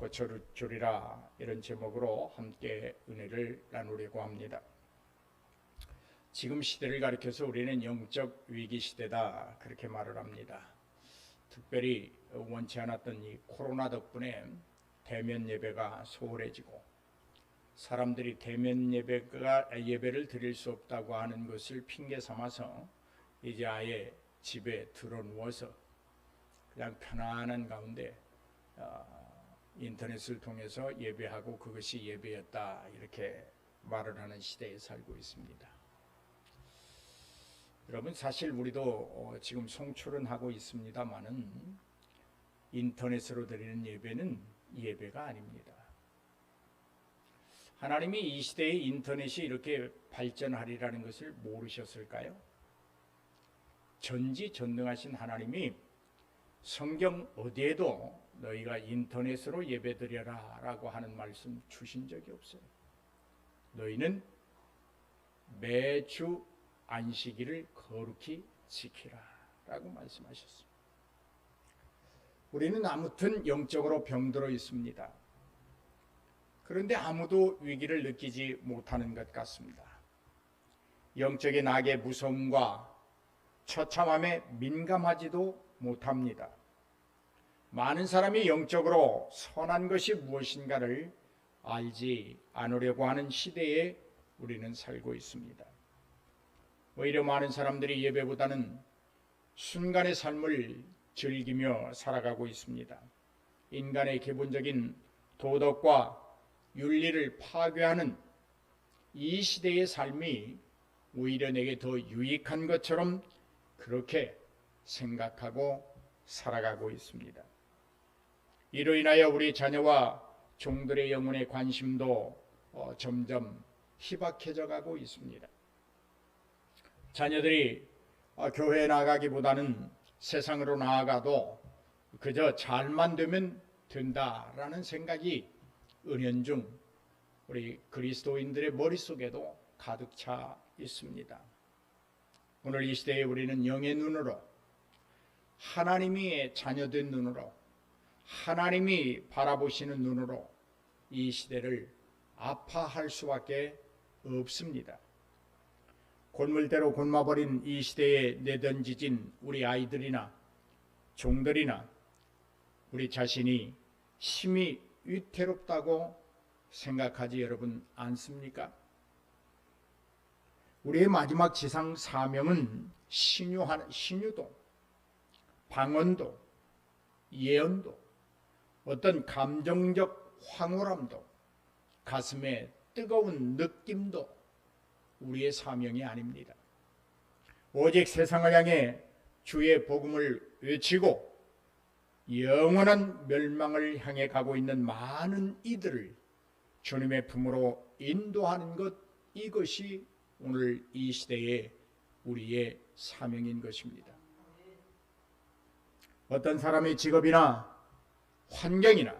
고쳐주리라 이런 제목으로 함께 은혜를 나누려고 합니다. 지금 시대를 가리켜서 우리는 영적 위기 시대다 그렇게 말을 합니다. 특별히 원치 않았던 이 코로나 덕분에 대면 예배가 소홀해지고 사람들이 대면 예배가 예배를 드릴 수 없다고 하는 것을 핑계 삼아서 이제 아예 집에 들어 누워서 그냥 편안한 가운데 어, 인터넷을 통해서 예배하고 그것이 예배였다 이렇게 말을 하는 시대에 살고 있습니다. 여러분 사실 우리도 어, 지금 송출은 하고 있습니다만은 인터넷으로 드리는 예배는 예배가 아닙니다. 하나님이 이 시대에 인터넷이 이렇게 발전하리라는 것을 모르셨을까요? 전지전능하신 하나님이 성경 어디에도 너희가 인터넷으로 예배드려라 라고 하는 말씀 주신 적이 없어요. 너희는 매주 안식일을 거룩히 지키라 라고 말씀하셨습니다. 우리는 아무튼 영적으로 병들어 있습니다. 그런데 아무도 위기를 느끼지 못하는 것 같습니다. 영적인 악의 무서움과 처참함에 민감하지도 못합니다. 많은 사람이 영적으로 선한 것이 무엇인가를 알지 않으려고 하는 시대에 우리는 살고 있습니다. 오히려 많은 사람들이 예배보다는 순간의 삶을 즐기며 살아가고 있습니다. 인간의 기본적인 도덕과 윤리를 파괴하는 이 시대의 삶이 오히려 내게 더 유익한 것처럼 그렇게 생각하고 살아가고 있습니다. 이로 인하여 우리 자녀와 종들의 영혼의 관심도 어, 점점 희박해져 가고 있습니다. 자녀들이 어, 교회에 나가기보다는 세상으로 나아가도 그저 잘만 되면 된다라는 생각이 은연중 우리 그리스도인들의 머릿속에도 가득 차 있습니다. 오늘 이 시대에 우리는 영의 눈으로 하나님이 자녀된 눈으로 하나님이 바라보시는 눈으로 이 시대를 아파할 수밖에 없습니다. 골물대로 굶어버린 이 시대에 내던지진 우리 아이들이나 종들이나 우리 자신이 심히 위태롭다고 생각하지 여러분 않습니까? 우리의 마지막 지상 사명은 신유한 신유도, 방언도, 예언도, 어떤 감정적 황홀함도, 가슴에 뜨거운 느낌도 우리의 사명이 아닙니다. 오직 세상을 향해 주의 복음을 외치고 영원한 멸망을 향해 가고 있는 많은 이들을 주님의 품으로 인도하는 것 이것이 오늘 이 시대의 우리의 사명인 것입니다. 어떤 사람의 직업이나 환경이나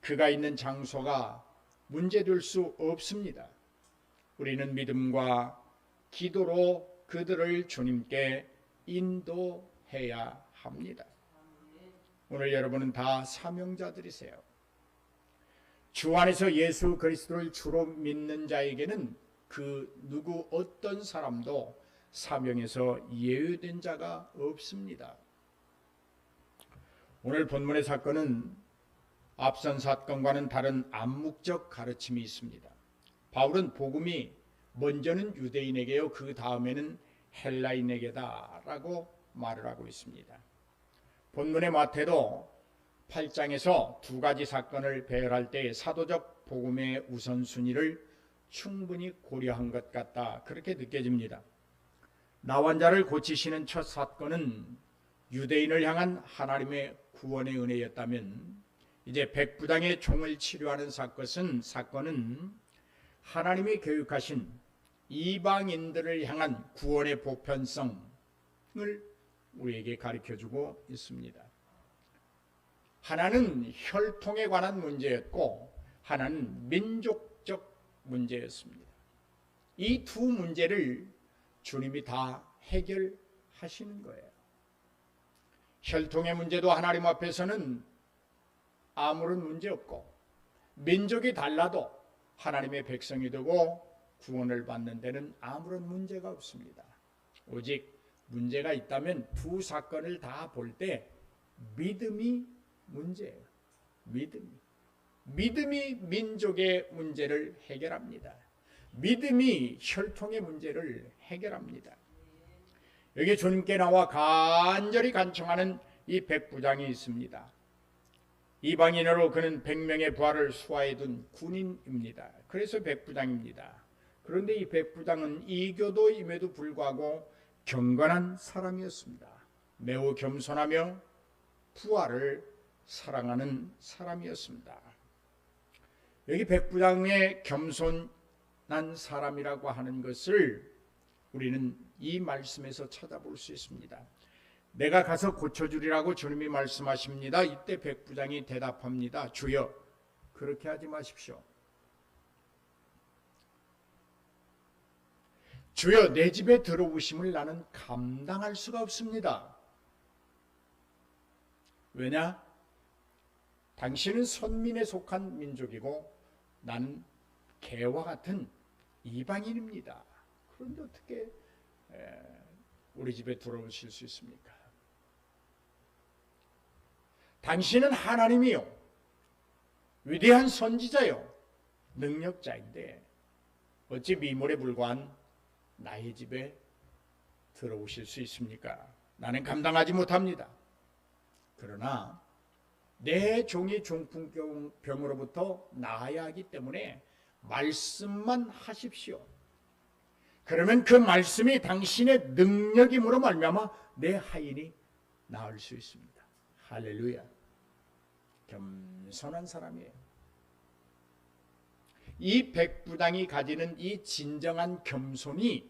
그가 있는 장소가 문제될 수 없습니다. 우리는 믿음과 기도로 그들을 주님께 인도해야 합니다. 오늘 여러분은 다 사명자들이세요. 주 안에서 예수 그리스도를 주로 믿는 자에게는 그 누구 어떤 사람도 사명에서 예외된 자가 없습니다. 오늘 본문의 사건은 앞선 사건과는 다른 암묵적 가르침이 있습니다. 바울은 복음이 먼저는 유대인에게요, 그 다음에는 헬라인에게다라고 말을 하고 있습니다. 본문의 마태도 8장에서 두 가지 사건을 배열할 때 사도적 복음의 우선순위를 충분히 고려한 것 같다. 그렇게 느껴집니다. 나환자를 고치시는 첫 사건은 유대인을 향한 하나님의 구원의 은혜였다면 이제 백부장의 종을 치료하는 사건은 사건은 하나님이 교육하신 이방인들을 향한 구원의 보편성을 우리에게 가르쳐 주고 있습니다. 하나는 혈통에 관한 문제였고 하나는 민족적 문제였습니다. 이 두 문제를 주님이 다 해결하시는 거예요. 혈통의 문제도 하나님 앞에서는 아무런 문제 없고 민족이 달라도 하나님의 백성이 되고 구원을 받는 데는 아무런 문제가 없습니다. 오직 문제가 있다면 두 사건을 다 볼 때 믿음이 문제예요. 믿음이. 믿음이 민족의 문제를 해결합니다. 믿음이 혈통의 문제를 해결합니다. 여기 주님께 나와 간절히 간청하는 이 백부장이 있습니다. 이방인으로 그는 백명의 부하를 수하해 둔 군인입니다. 그래서 백부장입니다. 그런데 이 백부장은 이교도임에도 불구하고 경건한 사람이었습니다. 매우 겸손하며 부하를 사랑하는 사람이었습니다. 여기 백부장의 겸손한 사람이라고 하는 것을 우리는 이 말씀에서 찾아볼 수 있습니다. 내가 가서 고쳐주리라고 주님이 말씀하십니다. 이때 백부장이 대답합니다. 주여, 그렇게 하지 마십시오. 주여, 내 집에 들어오심을 나는 감당할 수가 없습니다. 왜냐? 당신은 선민에 속한 민족이고 나는 개와 같은 이방인입니다. 그런데 어떻게 우리 집에 들어오실 수 있습니까? 당신은 하나님이요. 위대한 선지자요. 능력자인데 어찌 미물에 불과한 나의 집에 들어오실 수 있습니까? 나는 감당하지 못합니다. 그러나 내 종이 중풍병으로부터 나아야 하기 때문에 말씀만 하십시오. 그러면 그 말씀이 당신의 능력임으로 말미암아 내 하인이 나을 수 있습니다. 할렐루야. 겸손한 사람이에요. 이 백부장이 가지는 이 진정한 겸손이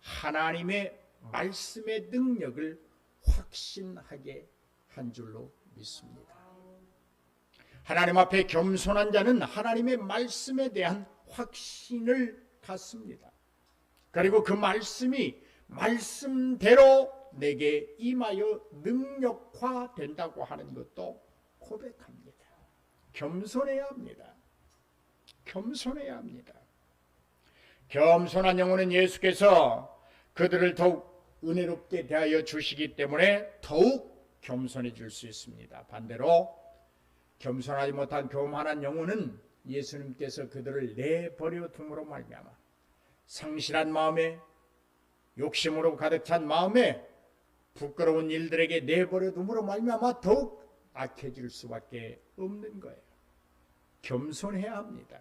하나님의 말씀의 능력을 확신하게 한 줄로 믿습니다. 하나님 앞에 겸손한 자는 하나님의 말씀에 대한 확신을 갖습니다. 그리고 그 말씀이 말씀대로 내게 임하여 능력화 된다고 하는 것도 고백합니다. 겸손해야 합니다. 겸손해야 합니다. 겸손한 영혼은 예수께서 그들을 더욱 은혜롭게 대하여 주시기 때문에 더욱 겸손해질 수 있습니다. 반대로 겸손하지 못한 교만한 영혼은 예수님께서 그들을 내버려 둠으로 말미암아 상실한 마음에 욕심으로 가득 찬 마음에 부끄러운 일들에게 내버려 둠으로 말미암아 더욱 악해질 수밖에 없는 거예요. 겸손해야 합니다.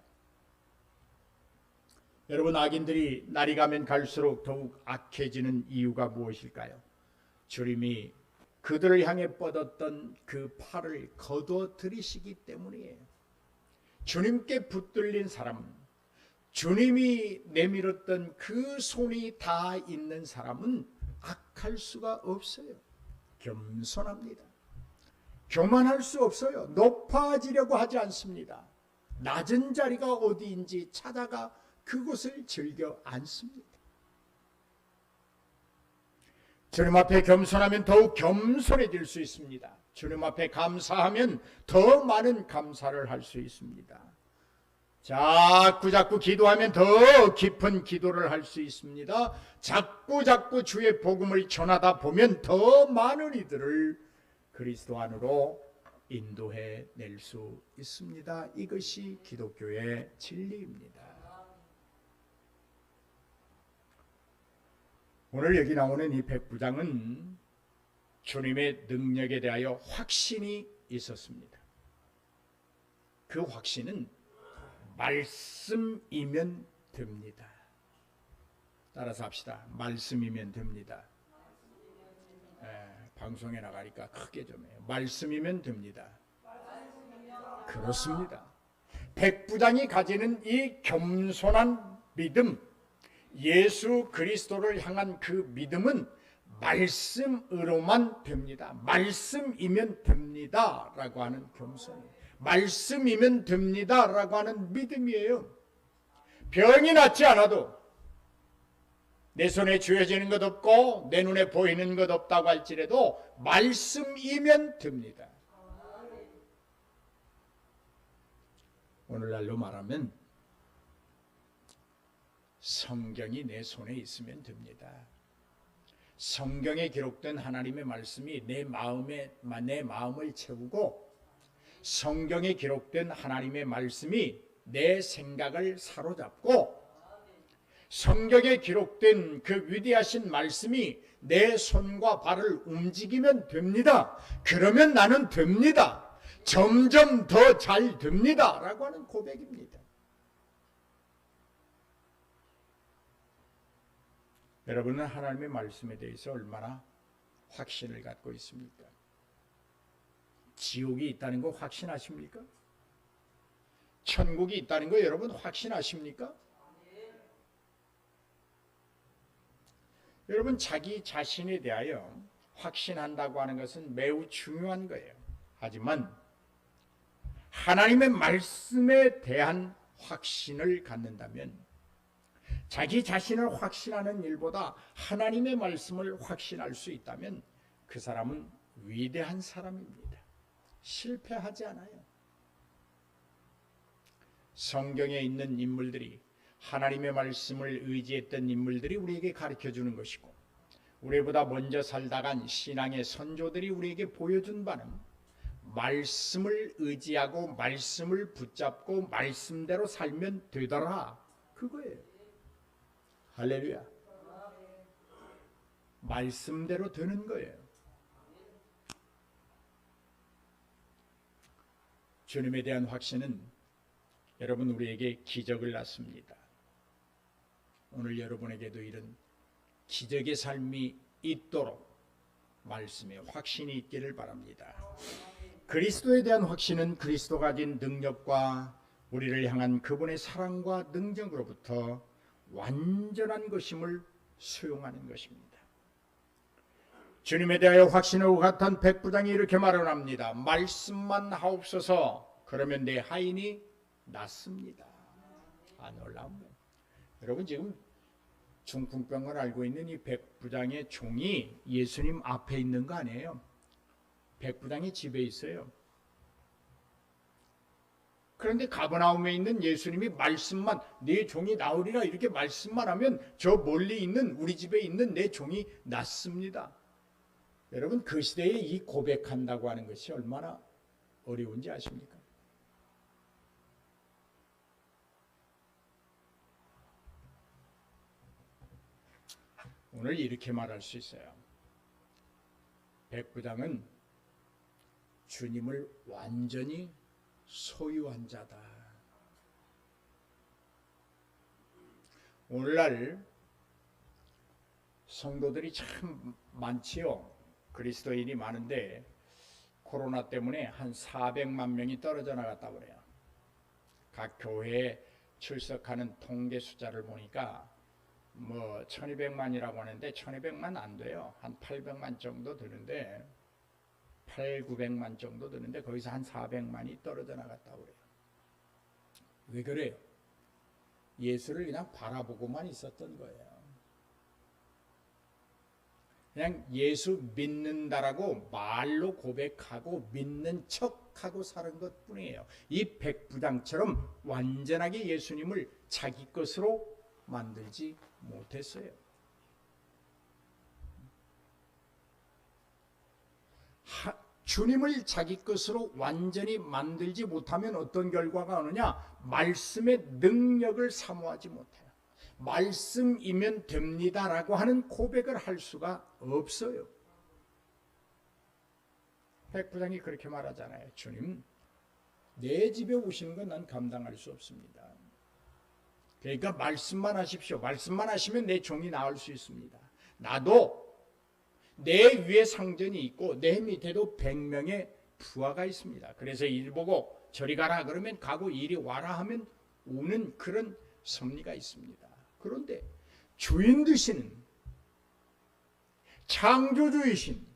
여러분 악인들이 날이 가면 갈수록 더욱 악해지는 이유가 무엇일까요? 주님이 그들을 향해 뻗었던 그 팔을 거두어 들이시기 때문이에요. 주님께 붙들린 사람, 주님이 내밀었던 그 손이 다 있는 사람은 악할 수가 없어요. 겸손합니다. 교만할 수 없어요. 높아지려고 하지 않습니다. 낮은 자리가 어디인지 찾아가 그곳을 즐겨 앉습니다. 주님 앞에 겸손하면 더욱 겸손해질 수 있습니다. 주님 앞에 감사하면 더 많은 감사를 할 수 있습니다. 자꾸 자꾸 기도하면 더 깊은 기도를 할 수 있습니다. 자꾸 자꾸 주의 복음을 전하다 보면 더 많은 이들을 그리스도 안으로 인도해 낼 수 있습니다. 이것이 기독교의 진리입니다. 오늘 여기 나오는 이 백부장은 주님의 능력에 대하여 확신이 있었습니다. 그 확신은 말씀이면 됩니다. 따라서 합시다. 말씀이면 됩니다. 에, 방송에 나가니까 크게 좀 해요. 말씀이면 됩니다. 그렇습니다. 백부장이 가지는 이 겸손한 믿음, 예수 그리스도를 향한 그 믿음은 말씀으로만 됩니다. 말씀이면 됩니다. 라고 하는 겸손. 말씀이면 됩니다. 라고 하는 믿음이에요. 병이 낫지 않아도 내 손에 쥐어지는 것 없고 내 눈에 보이는 것 없다고 할지라도 말씀이면 됩니다. 오늘날로 말하면 성경이 내 손에 있으면 됩니다. 성경에 기록된 하나님의 말씀이 내 마음에 내 마음을 채우고 성경에 기록된 하나님의 말씀이 내 생각을 사로잡고 성경에 기록된 그 위대하신 말씀이 내 손과 발을 움직이면 됩니다. 그러면 나는 됩니다. 점점 더 잘 됩니다. 라고 하는 고백입니다. 여러분은 하나님의 말씀에 대해서 얼마나 확신을 갖고 있습니까? 지옥이 있다는 거 확신하십니까? 천국이 있다는 거 여러분 확신하십니까? 여러분 자기 자신에 대하여 확신한다고 하는 것은 매우 중요한 거예요. 하지만 하나님의 말씀에 대한 확신을 갖는다면 자기 자신을 확신하는 일보다 하나님의 말씀을 확신할 수 있다면 그 사람은 위대한 사람입니다. 실패하지 않아요. 성경에 있는 인물들이 하나님의 말씀을 의지했던 인물들이 우리에게 가르쳐 주는 것이고 우리보다 먼저 살다간 신앙의 선조들이 우리에게 보여준 바는 말씀을 의지하고 말씀을 붙잡고 말씀대로 살면 되더라 그거예요. 할렐루야. 말씀대로 되는 거예요. 주님에 대한 확신은 여러분 우리에게 기적을 낳습니다. 오늘 여러분에게도 이런 기적의 삶이 있도록 말씀에 확신이 있기를 바랍니다. 그리스도에 대한 확신은 그리스도 가진 능력과 우리를 향한 그분의 사랑과 능력으로부터 완전한 것임을 수용하는 것입니다. 주님에 대하여 확신을 같은 백부장이 이렇게 말합니다. 말씀만 하옵소서 그러면 내 하인이 낫습니다. 아 놀라운 여러분 지금 중풍병을 앓고 있는 이 백부장의 종이 예수님 앞에 있는 거 아니에요? 백부장이 집에 있어요. 그런데 가버나움에 있는 예수님이 말씀만 내 종이 나으리라 이렇게 말씀만 하면 저 멀리 있는 우리 집에 있는 내 종이 낫습니다. 여러분 그 시대에 이 고백한다고 하는 것이 얼마나 어려운지 아십니까? 오늘 이렇게 말할 수 있어요. 백부장은 주님을 완전히 소유한 자다. 오늘날 성도들이 참 많지요. 그리스도인이 많은데 코로나 때문에 한 400만 명이 떨어져 나갔다 그래요. 각 교회에 출석하는 통계 숫자를 보니까 뭐 1200만이라고 하는데 1200만 안 돼요. 한 800만 정도 되는데 8, 900만 정도 되는데 거기서 한 400만이 떨어져 나갔다고 그래요. 왜 그래요? 예수를 그냥 바라보고만 있었던 거예요. 그냥 예수 믿는다라고 말로 고백하고 믿는 척하고 사는 것 뿐이에요. 이 백부장처럼 완전하게 예수님을 자기 것으로 만들지 못했어요. 하, 주님을 자기 것으로 완전히 만들지 못하면 어떤 결과가 오느냐? 말씀의 능력을 사모하지 못해요. 말씀이면 됩니다라고 하는 고백을 할 수가 없어요. 백 부장이 그렇게 말하잖아요. 주님, 내 집에 오시는 건 난 감당할 수 없습니다. 그러니까 말씀만 하십시오. 말씀만 하시면 내 종이 나을 수 있습니다. 나도 내 위에 상전이 있고 내 밑에도 100명의 부하가 있습니다. 그래서 일 보고 저리 가라 그러면 가고 이리 와라 하면 오는 그런 섭리가 있습니다. 그런데 주인 되시는 창조주이신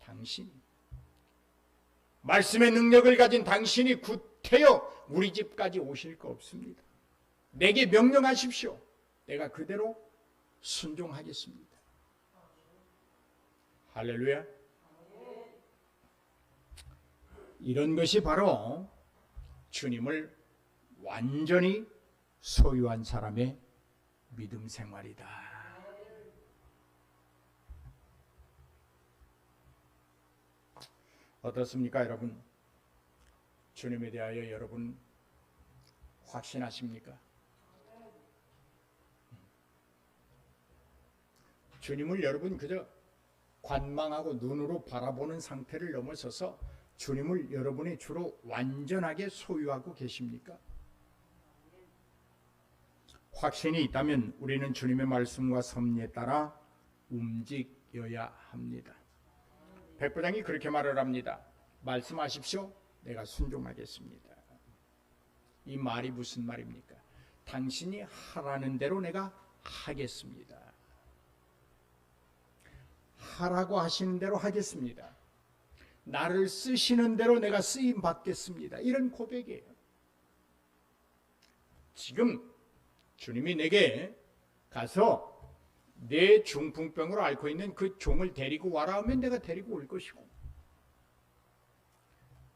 당신 말씀의 능력을 가진 당신이 구태여 우리 집까지 오실 거 없습니다. 내게 명령하십시오. 내가 그대로 순종하겠습니다. 할렐루야. 이런 것이 바로 주님을 완전히 소유한 사람의 믿음 생활이다. 어떻습니까, 여러분? 주님에 대하여 여러분 확신하십니까? 주님을 여러분 그저 관망하고 눈으로 바라보는 상태를 넘어서서 주님을 여러분의 주로 완전하게 소유하고 계십니까? 확신이 있다면 우리는 주님의 말씀과 섭리에 따라 움직여야 합니다. 백부장이 그렇게 말을 합니다. 말씀하십시오. 내가 순종하겠습니다. 이 말이 무슨 말입니까? 당신이 하라는 대로 내가 하겠습니다. 하라고 하시는 대로 하겠습니다. 나를 쓰시는 대로 내가 쓰임 받겠습니다. 이런 고백이에요. 지금 주님이 내게 가서 내 중풍병으로 앓고 있는 그 종을 데리고 와라 하면 내가 데리고 올 것이고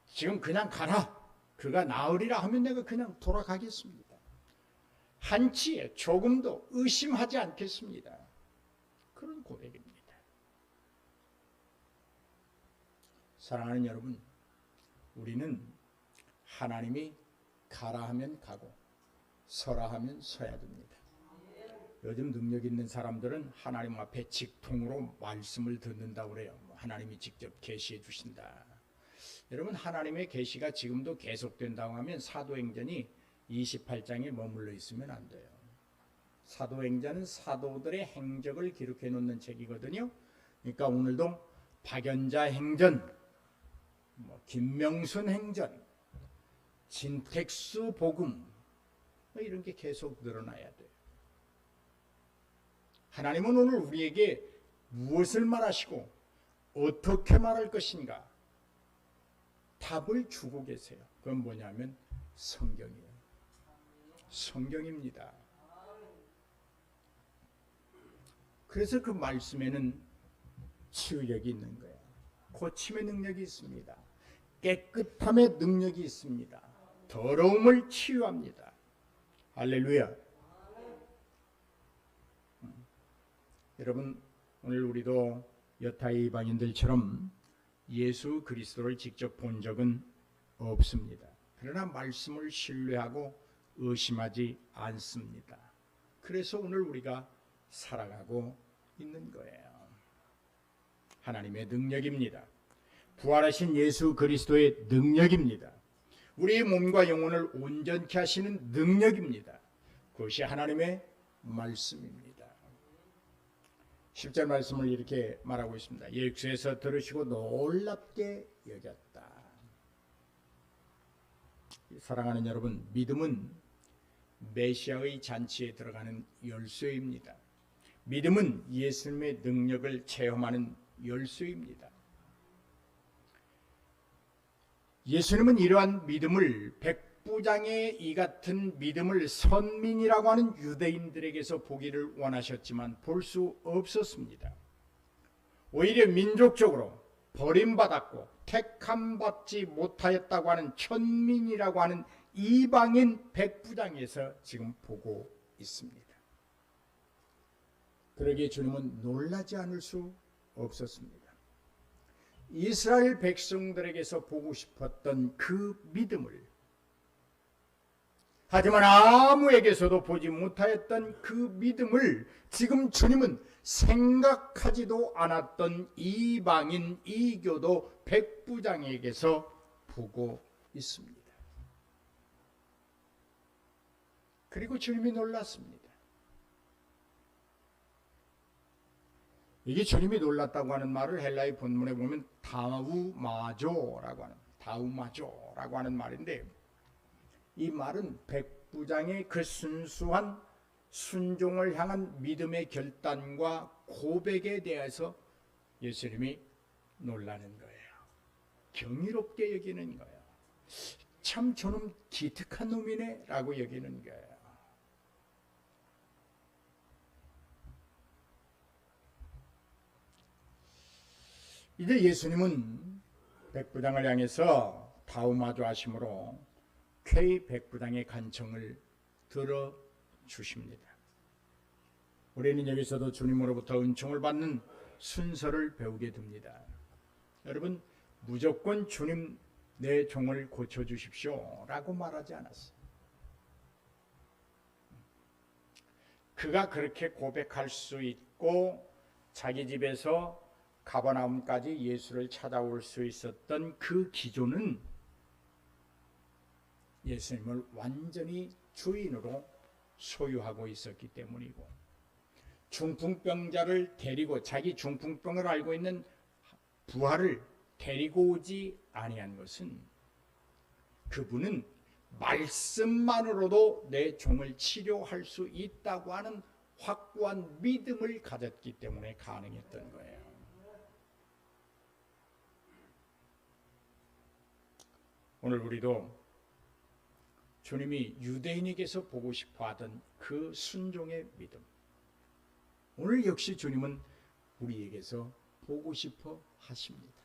지금 그냥 가라 그가 나으리라 하면 내가 그냥 돌아가겠습니다. 한치에 조금도 의심하지 않겠습니다. 그런 고백입니다. 사랑하는 여러분, 우리는 하나님이 가라 하면 가고 서라 하면 서야 됩니다. 요즘 능력 있는 사람들은 하나님 앞에 직통으로 말씀을 듣는다 그래요. 하나님이 직접 계시해 주신다. 여러분 하나님의 계시가 지금도 계속된다고 하면 사도행전이 28장에 머물러 있으면 안 돼요. 사도행전은 사도들의 행적을 기록해 놓는 책이거든요. 그러니까 오늘도 박연자 행전, 뭐 김명순 행전, 진택수 복음 뭐 이런 게 계속 늘어나야 돼요. 하나님은 오늘 우리에게 무엇을 말하시고 어떻게 말할 것인가 답을 주고 계세요. 그건 뭐냐면 성경이에요. 성경입니다. 그래서 그 말씀에는 치유력이 있는 거예요. 고침의 능력이 있습니다. 깨끗함의 능력이 있습니다. 더러움을 치유합니다. 할렐루야. 음. 여러분 오늘 우리도 여타의 이방인들처럼 예수 그리스도를 직접 본 적은 없습니다. 그러나 말씀을 신뢰하고 의심하지 않습니다. 그래서 오늘 우리가 살아가고 있는 거예요. 하나님의 능력입니다. 부활하신 예수 그리스도의 능력입니다. 우리의 몸과 영혼을 온전케 하시는 능력입니다. 그것이 하나님의 말씀입니다. 10절 말씀을 이렇게 말하고 있습니다. 예수에서 들으시고 놀랍게 여겼다. 사랑하는 여러분, 믿음은 메시아의 잔치에 들어가는 열쇠입니다. 믿음은 예수님의 능력을 체험하는 열쇠입니다. 예수님은 이러한 믿음을 백부장의 이 같은 믿음을 선민이라고 하는 유대인들에게서 보기를 원하셨지만 볼 수 없었습니다. 오히려 민족적으로 버림받았고 택함받지 못하였다고 하는 천민이라고 하는 이방인 백부장에서 지금 보고 있습니다. 그러기에 주님은 놀라지 않을 수 없었습니다. 이스라엘 백성들에게서 보고 싶었던 그 믿음을 하지만 아무에게서도 보지 못하였던 그 믿음을 지금 주님은 생각하지도 않았던 이방인 이교도 백부장에게서 보고 있습니다. 그리고 주님이 놀랐습니다. 이게 주님이 놀랐다고 하는 말을 헬라의 본문에 보면 다우마조라고 하는 다우마조라고 하는 말인데 이 말은 백부장의 그 순수한 순종을 향한 믿음의 결단과 고백에 대해서 예수님이 놀라는 거예요. 경이롭게 여기는 거예요. 참 저놈 기특한 놈이네라고 여기는 거예요. 이제 예수님은 백부장을 향해서 다우마조 하심으로 K 백부장의 간청을 들어 주십니다. 우리는 여기서도 주님으로부터 은총을 받는 순서를 배우게 됩니다. 여러분 무조건 주님 내 종을 고쳐 주십시오 라고 말하지 않았어요. 그가 그렇게 고백할 수 있고 자기 집에서 가버나움까지 예수를 찾아올 수 있었던 그 기조는 예수님을 완전히 주인으로 소유하고 있었기 때문이고 중풍병자를 데리고 자기 중풍병을 알고 있는 부하를 데리고 오지 아니한 것은 그분은 말씀만으로도 내 종을 치료할 수 있다고 하는 확고한 믿음을 가졌기 때문에 가능했던 거예요. 오늘 우리도 주님이 유대인에게서 보고 싶어 하던 그 순종의 믿음. 오늘 역시 주님은 우리에게서 보고 싶어 하십니다.